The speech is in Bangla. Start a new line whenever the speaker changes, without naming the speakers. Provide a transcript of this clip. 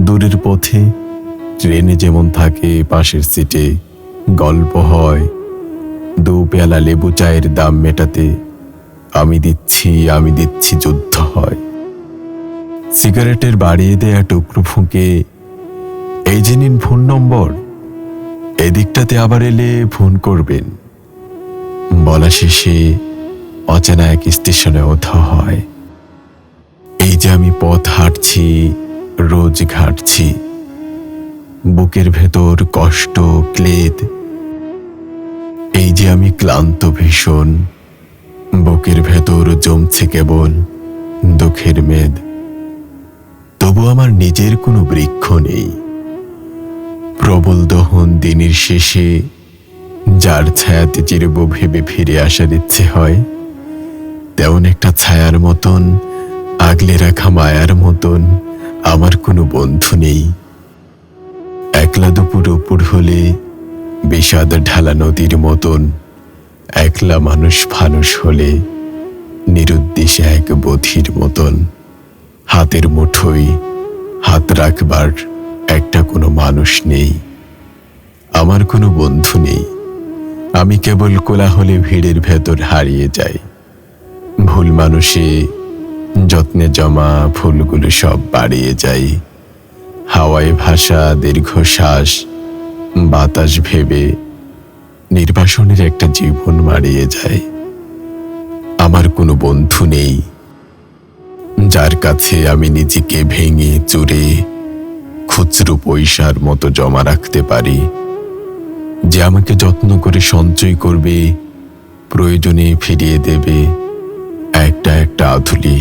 দূরের পথে, ট্রেনে যেমন থাকে, পাশের সিটে গল্প হয়। দু পেয়ালা লেবু চায়ের দাম মেটাতে, আমি দিচ্ছি আমি দিচ্ছি যুদ্ধ হয়। সিগারেটের বাড়িয়ে দেয়া টুকরো ফুঁকে, এই যে নিন ফোন নম্বর, এদিকটাতে আবার এলে ফোন করবেন। বলা শেষে অচেনা এক স্টেশনে ওঠা হয়। এই যে আমি পথ হাঁটছি রোজ ঘাটছি। বুকের ভেতর কষ্ট, ক্লেদ। এই যে আমি ক্লান্ত ভীষণ, বুকের ভেতর জমছে কেবল দুঃখের মেদ। তবু আমার নিজের কোনো বৃক্ষ নেই। প্রবল দহন দিনের শেষে যার ছায়াতে চিরব ভেবে ফিরে আসার ইচ্ছে হয়, তেমন একটা ছায়ার মতন আগলে রাখা মায়ার মতন আমার কোনো বন্ধু নেই। একলা দুপুর উপর হলে বিষাদ ঢালা নদীর মতন একলা মানুষ ফানুষ হলে নিরুদ্দেশে এক বধির মতন। হাতের মুঠোয় হাত রাখবার একটা কোনো মানুষ নেই। আমার কোনো বন্ধু নেই। আমি কেবল কোলাহলে ভিড়ের ভেতর হারিয়ে যাই। ভুল মানুষে যত্নে জমা ফুলগুলো সব বাড়িয়ে যাই। হাওয়ায় ভাষা দীর্ঘশ্বাস, বাতাস ভেবে নির্বাসনের একটা জীবন মারিয়ে যায় আমার কোনো বন্ধু নেই, যার কাছে আমি নিজেকে ভেঙে, চুরে, খুচরো পয়সার মতো জমা রাখতে পারি। যে আমাকে যত্ন করে সঞ্চয় করবে, প্রয়োজনে ফিরিয়ে দেবে, একটা একটা আধুলি